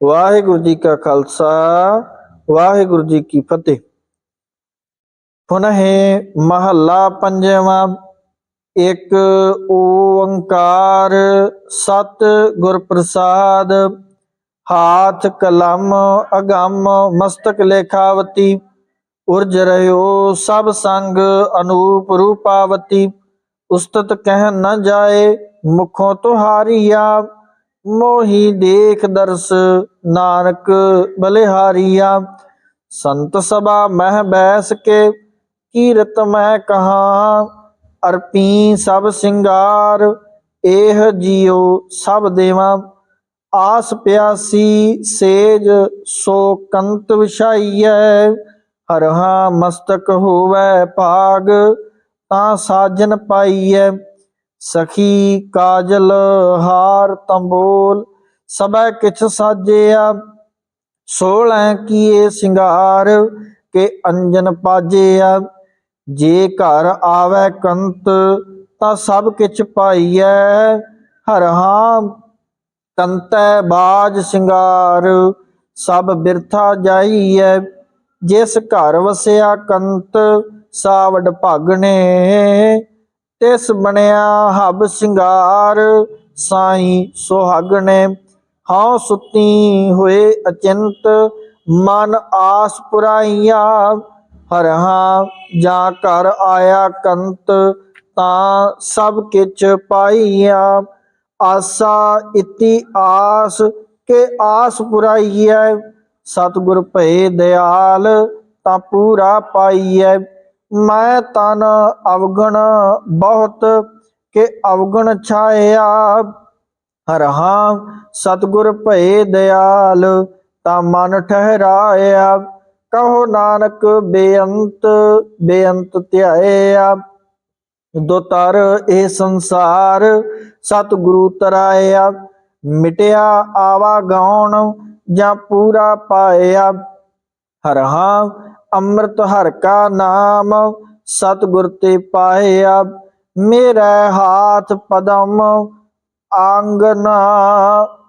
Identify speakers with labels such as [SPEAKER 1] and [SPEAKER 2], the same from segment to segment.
[SPEAKER 1] ਵਾਹਿਗੁਰੂ ਜੀ ਕਾ ਖਾਲਸਾ, ਵਾਹਿਗੁਰੂ ਜੀ ਕੀ ਫਤਿਹ। ਪੁਨਹਿ ਮਹੱਲਾ ਪੰਜਵਾਂ, ਇੱਕ ਓੰਕਾਰ ਸਤ ਗੁਰ ਪ੍ਰਸਾਦ ਹਾਥ ਕਲਮ ਅਗੰਮ ਮਸਤਕ ਲੇਖਾਵਤੀ, ਉਰਜ ਰਹਿਓ ਸਭ ਸੰਗ ਅਨੂਪ ਰੂਪਾਵਤੀ, ਉਸਤਤ ਕਹਿ ਨ ਜਾਏ ਮੁਖੋਂ ਤੁਹਾਰੀਆ ਮੋਹੀ ਦੇਖ ਦਰਸ, ਨਾਨਕ ਬਲਿਹਾਰੀਆ। ਸੰਤ ਸਭਾ ਮਹਿ ਬੈਸ ਕੇ, ਕੀਰਤ ਮੈਂ ਕਹਾ, ਅਰਪੀ ਸਭ ਸਿੰਗਾਰ ਇਹ ਜੀਉ ਸਭ ਦੇਵਾ। ਆਸ ਪਿਆਸੀ ਸੇਜ, ਸੋ ਕੰਤ ਵਿਛਾਈਐ। ਹਰਹਾ ਮਸਤਕ ਹੋਵੈ ਭਾਗ, ਤਾਂ ਸਾਜਨ ਪਾਈਐ। ਸਖੀ ਕਾਜਲ ਹਾਰ ਤੰਬੋਲ, ਸਭੈ ਕਿਛ ਸਾਜਿਆ। ਸੋਲੈ ਕੀਏ ਸਿੰਗਾਰ, ਕੇ ਅੰਜਨ ਪਾਜਿਆ। ਜੇ ਘਰ ਆਵੈ ਕੰਤ, ਤਾਂ ਸਭ ਕਿਛ ਪਾਈਐ। ਹਰਹਾ ਕੰਤੈ ਬਾਜ ਸਿੰਗਾਰ, ਸਭ ਬਿਰਥਾ ਜਾਈਐ। ਜਿਸ ਘਰ ਵਸਿਆ ਕੰਤ, ਸਾਵਡ ਭਾਗਣੇ। ਤਿਸ ਬਣਿਆ ਹਬ ਸਿੰਗਾਰ, ਸਾਈ ਸੁਹਾਗਣੇ ਹਉ ਸੁਤੀ ਹੋਏ ਅਚਿੰਤ, ਮਨ ਆਸ ਪੁਰਾਈਆ ਹਰਹਾ ਜਾਂ ਘਰ ਆਇਆ ਕੰਤ, ਤਾਂ ਸਭ ਕਿਛ ਪਾਈਆ। ਆਸਾ ਇਤੀ ਆਸ, ਕੇ ਆਸ ਪੁਰਾਈਐ, ਸਤਿਗੁਰ ਭਏ ਦਿਆਲ ਤਾਂ ਪੂਰਾ ਪਾਈਐ। ਮੈਂ ਤਨ ਅਵਗਣ ਬਹੁਤ ਕਿ ਅਵਗਣ ਛਾਇਆ। ਹਰਹਾ ਸਤਿਗੁਰ ਭਏ ਦਿਆਲ, ਤਾਂ ਮਨ ਠਹਿਰਾਇਆ। ਕਹੋ ਨਾਨਕ ਬੇਅੰਤ ਬੇਅੰਤ ਧਿਆਇਆ। ਦੁਤਰ ਇਹ ਸੰਸਾਰ ਸਤਿਗੁਰੂ ਤਰਾਇਆ। ਮਿਟਿਆ ਆਵਾ ਗਾਉਣ ਜਾਂ ਪੂਰਾ ਪਾਇਆ। ਹਰਹਾ ਅੰਮ੍ਰਿਤ ਹਰ ਕਾ ਨਾਮ, ਸਤਿਗੁਰ ਤੇ ਪਾਇਆ ਮੇਰਾ ਹਾਥ ਪਦਮ ਆਂਗਨਾ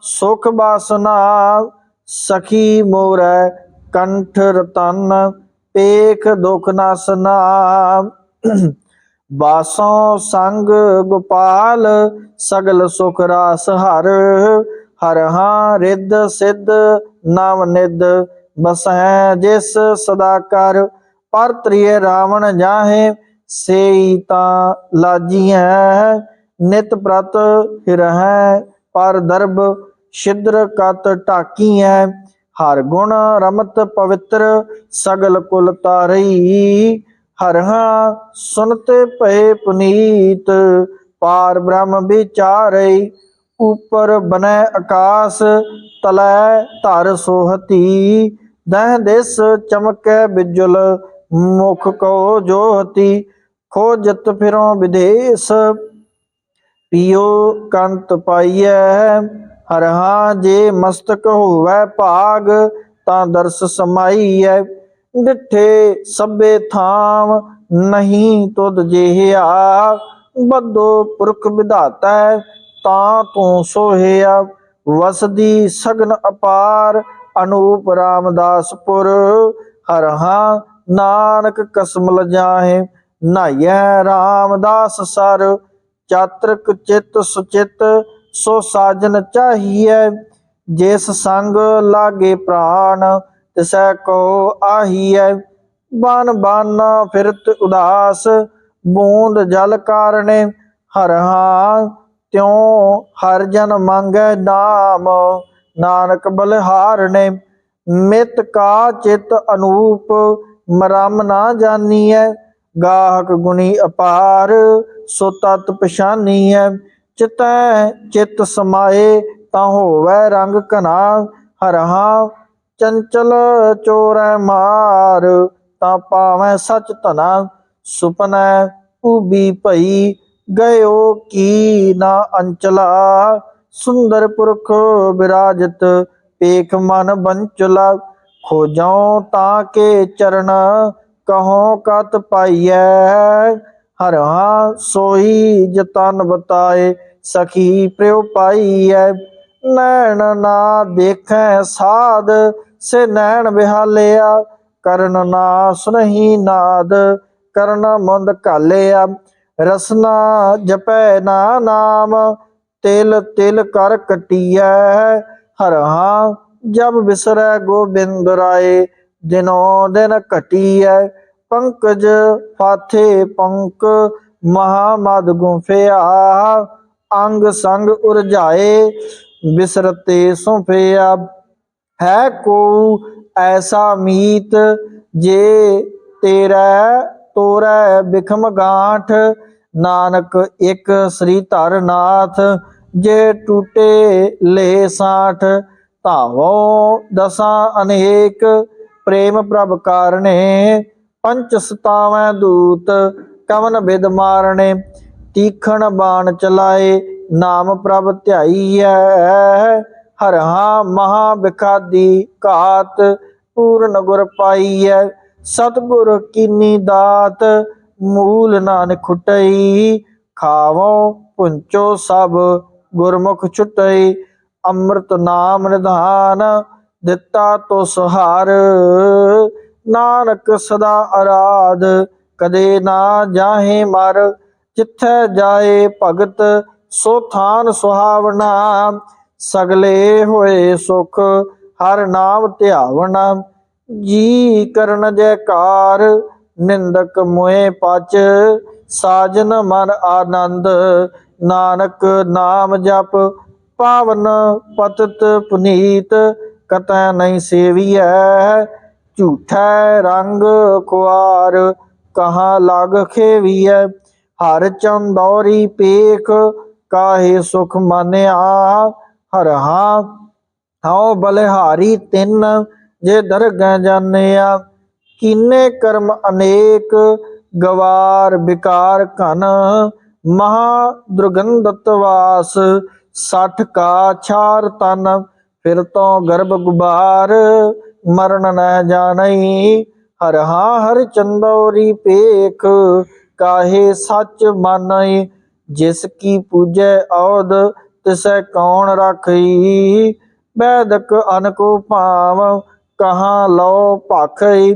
[SPEAKER 1] ਸੁਖ ਬਾਸਨਾ, ਸਖੀ ਮੋਰੈ ਕੰਠ ਰਤਨ, ਪੇਖ ਦੁਖ ਨਾਸਨਾ। ਬਾਸੋਂ ਸੰਗ ਗੋਪਾਲ, ਸਗਲ ਸੁਖ ਰਾਸ ਹਰ ਹਰ ਹਾਂ ਰਿੱਧ ਸਿੱਧ ਨਵ ਨਿਧ। ਬਸੈ ਜਿਸ ਸਦਾ ਕਰ, ਪਰ ਤ੍ਰਿਏ ਰਾਵਣ ਜਾਹੇ, ਸੇਈ ਤਾਂ ਹੈ ਨਿਤ ਪ੍ਰਤ ਹਿਰਹੈ ਪਰ ਦਰਬ ਸ਼ਿਦਰ ਕਤ ਢਾਕੀਐ, ਹਰ ਗੁਣ ਰਮਤ ਪਵਿੱਤਰ, ਸਗਲ ਕੁਲ ਤਾਰਈ, ਹਰਹਾ ਸੁਨਤੇ ਭਏ ਪੁਨੀਤ, ਪਾਰ ਬ੍ਰਹਮ ਵਿਚਾਰਈ, ਉਪਰ ਬਨੈ ਆਕਾਸ, ਤਲੈ ਧਰ ਸੋਹਤੀ ਦਹ ਦੇਸ ਚਮਕੈ ਬਿਜੁਲ, ਮੁਖ ਕੋ ਜੋਹਤੀ ਖੋਜਤ ਫਿਰੋਂ ਵਿਦੇਸ। ਪਿਓ ਕੰਤ ਪਾਈਐ ਹਰਹਾ ਜੇ ਮਸਤਕ ਹੋਵੈ ਭਾਗ, ਤਾਂ ਦਰਸ ਸਮਾਈਐ। ਡਿਠੇ ਸਭੇ ਥਾਮ, ਨਹੀਂ ਤੁਧ ਜਿਹਾ ਬੱਦੋ ਪੁਰਖ ਵਿਧਾਤਾ, ਤਾਂ ਤੂੰ ਸੋਹਿਆ। ਵਸਦੀ ਸਗਨ ਅਪਾਰ ਅਨੂਪ ਰਾਮਦਾਸਪੁਰ ਹਰਹਾ ਨਾਨਕ ਕਸਮ ਲਜਾਹੇ, ਨਾਈਐ ਰਾਮਦਾਸ ਸਰ, ਚਾਤ੍ਰਿਕ ਚਿਤ ਸੁਚਿਤ, ਸੋ ਸਾਜਨ ਚਾਹੀਐ, ਜਿਸ ਸੰਗ ਲਾਗੇ ਪ੍ਰਾਨ, ਤਿਸੈ ਕੋ ਆਹੀਐ, ਬਨ ਬਨ ਫਿਰਤ ਉਦਾਸ, ਬੂੰਦ ਜਲ ਕਾਰਣੇ ਹਰਹਾ ਤਿਉ ਹਰ ਜਨ ਮੰਗੈ ਨਾਮ। ਨਾਨਕ ਬਲਿਹਾਰਣੇ ਮਿਤ ਕਾ ਚਿਤ ਅਨੂਪ, ਮਰਮ ਨਾ ਜਾਣੀਐ ਗਾਹਕ ਗੁਣੀ ਅਪਾਰ, ਸੋ ਤਤ ਪਛਾਨੀਐ। ਚਿਤੈ ਚਿਤ ਸਮਾਏ, ਤਾਂ ਹੋਵੈ ਰੰਗ ਘਨਾ ਹਰਹਾ ਚੰਚਲ ਚੋਰੈ ਮਾਰ, ਤਾਂ ਪਾਵੈ ਸਚ ਧਨਾ, ਸੁਪਨੈ ਉਬੀ ਭਈ, ਗਇਓ ਕੀ ਨਾ ਅੰਚਲਾ। ਸੁੰਦਰ ਪੁਰਖ ਬਿਰਾਜਤ ਪੇਖ ਮਨ ਬੰਚਲਾ, ਖੋਜਾਂ ਤਾਂ ਕੇ ਚਰਨ, ਕਹੋ ਕਤ ਪਾਈਐ? ਹਰਹਾ ਸੋਈ ਜਤਨ ਬਤਾਏ, ਸਖੀ ਪ੍ਰਿਉ ਪਾਈਐ। ਨੈਣ ਨਾ ਦੇਖੈ ਸਾਧ, ਸੇ ਨੈਣ ਬਿਹਾਲਿਆ ਕਰਨ ਨਾ ਸੁਨਹੀ ਨਾਦ, ਕਰਨ ਮੁੰਦ ਘਾਲਿਆ। ਰਸਨਾ ਜਪੈ ਨਾ ਨਾਮ ਤਿਲ ਤਿਲ ਕਰ ਕਟੀਐ ਹਰਹਾ ਜਬ ਬਿਸਰੈ ਗੋਬਿੰਦ ਰਾਏ, ਦਿਨੋ ਦਿਨ ਘਟੀਐ, ਪੰਕਜ ਫਾਥੇ ਪੰਕ ਮਹਾਮਦ ਗੁੰਫਿਆ, ਅੰਗ ਸੰਗ ਉਰਝਾਏ, ਬਿਸਰਤੇ ਸੁਫਿਆ, ਹੈ ਕੋ ਐਸਾ ਮੀਤ, ਜੇ ਤੇਰਾ ਤੋਰੈ ਬਿਖਮ ਗਾਂਠ, ਨਾਨਕ ਇੱਕ ਸ੍ਰੀ ਧਰਨਾਥ ਜੇ ਟੂਟੇ ਲੈ ਸਾਠ ਧਾਵੋ ਦਸਾਂ ਅਨੇਕ, ਪ੍ਰੇਮ ਪ੍ਰਭ ਕਾਰਣੇ ਪੰਚ ਸਤਾਵੈ ਦੂਤ ਕਵਨ ਬਿਦ ਮਾਰਣੇ ਤੀਖਣ ਬਾਣ ਚਲਾਏ, ਨਾਮ ਪ੍ਰਭ ਧਿਆਈਐ, ਹਰਹਾ ਮਹਾ ਬਿਖਾਦੀ ਘਾਤ, ਪੂਰਨ ਗੁਰ ਪਾਈਐ, ਸਤਿਗੁਰ ਕੀਨੀ ਦਾਤ, ਮੂਲ ਨਾਨਕ ਖੁਟਈ, ਖਾਵੋ ਪੁੰਚੋ ਸਭ ਗੁਰਮੁਖ ਛੁਟਈ, ਅੰਮ੍ਰਿਤ ਨਾਮ ਨਿਧਾਨ, ਦਿੱਤਾ ਤੋ ਸਹਾਰ ਨਾਨਕ ਸਦਾ ਆਰਾਧ ਕਦੇ ਨਾ ਜਾਹੇ ਮਰ। ਜਿੱਥੈ ਜਾਏ ਭਗਤ, ਸੋ ਥਾਨ ਸੁਹਾਵਣਾ। ਸਗਲੇ ਹੋਏ ਸੁਖ, ਹਰ ਨਾਮ ਧਿਆਵਣਾ। ਜੀ ਕਰਨ ਜੈਕਾਰ ਨਿੰਦਕ ਮੋਏ ਪਚ। ਸਾਜਨ ਮਨ ਆਨੰਦ ਨਾਨਕ ਨਾਮ ਜਪ, ਪਾਵਨ ਪਤਤ ਪੁਨੀਤ, ਕਤੈ ਨਹੀਂ ਸੇਵੀਐ, ਝੂਠੈ ਰੰਗ ਖੁਆਰ, ਕਹਾਂ ਲਗ ਖੇਵੀਐ, ਹਰ ਚੰਦੌਰੀ ਪੇਖ, ਕਾਹੇ ਸੁਖ ਮਾਨਿਆ, ਹਰ ਹਾਂ, ਹਉ ਬਲਿਹਾਰੀ ਤਿੰਨ, ਜੇ ਦਰਗਹਿ ਜਾਣਿਆ, ਕੀਨੇ ਕਰਮ ਅਨੇਕ, ਗਵਾਰ ਵਿਕਾਰ ਘਨ ਮਹਾ ਦੁਰਗੰਧਤ ਵਾਸ ਸਠ ਕਾ ਛਾਰ ਤਨ, ਫਿਰ ਤੋਂ ਗਰਭ ਗੁਬਾਰ, ਮਰਨ ਨ ਜਾਣਈ। ਹਰ ਹਾਂ ਹਰ ਚੰਦੌਰੀ ਪੇਖ ਕਾਹੇ ਸੱਚ ਮਾਨਈ? ਜਿਸ ਕੀ ਪੂਜੈ ਔਦ ਤਿਸੈ ਕੌਣ ਰਖਈ? ਬੈਦਕ ਅਨਕੋ ਭਾਵ, ਕਹਾਂ ਲਓ ਭਖਈ?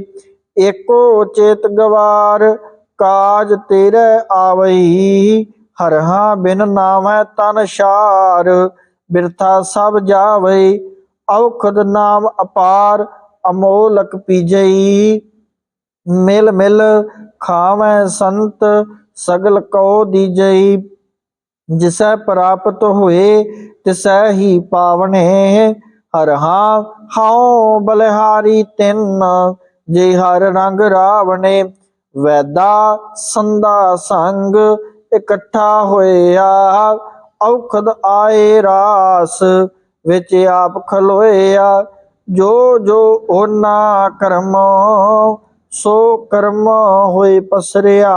[SPEAKER 1] ਏਕੋ ਚੇਤ ਗਵਾਰ ਕਾਜ ਤੇਰੇ ਆਵਈ, ਹਰਹਾ ਬਿਨ ਨਾਮੈ ਤਨ ਸ਼ਾਰ, ਬਿਰਥਾ ਸਭ ਜਾਵਈ, ਔਖਦ ਨਾਮ ਅਪਾਰ, ਅਮੋਲਕ ਪੀਜਈ, ਮਿਲ ਮਿਲ ਖਾਵੈ ਸੰਤ, ਸਗਲ ਕੋ ਦੀਜਈ, ਜਿਸੈ ਪ੍ਰਾਪਤ ਹੋਏ ਤਿਸੈ ਹੀ ਪਾਵਨੇ ਹਰ ਹਾਂ ਹਉ ਬਲਿਹਾਰੀ ਤਿੰਨ, ਜੇ ਹਰ ਰੰਗ ਰਾਵਣੇ ਵੈਦਾ ਸੰਦਾ ਸੰਗ ਇਕੱਠਾ ਹੋਇਆ, ਔਖਦ ਆਏ ਰਾਸ ਵਿੱਚ ਆਪ ਖਲੋਇਆ। ਜੋ ਜੋ ਉਹਨਾਂ ਕਰਮ, ਸੋ ਕਰਮ ਹੋਏ ਪਸਰਿਆ।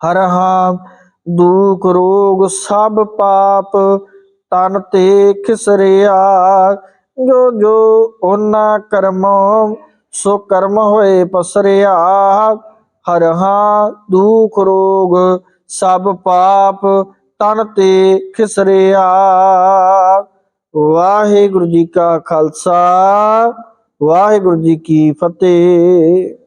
[SPEAKER 1] ਹਰ ਹਾਂ ਦੁਖ ਰੋਗ ਸਭ ਪਾਪ ਤਨ ਤੇ ਖਿਸਰਿਆ। ਜੋ ਜੋ ਉਹਨਾਂ ਕਰਮ ਸੋ ਕਰਮ ਹੋਏ ਪਸਰਿਆ ਹਰ ਹਾਂ ਦੁਖ ਰੋਗ, ਸਭ ਪਾਪ ਤਨ ਤੇ ਖਿਸਰਿਆ। ਵਾਹਿਗੁਰੂ ਜੀ ਕਾ ਖਾਲਸਾ, ਵਾਹਿਗੁਰੂ ਜੀ ਕੀ ਫਤਿਹ।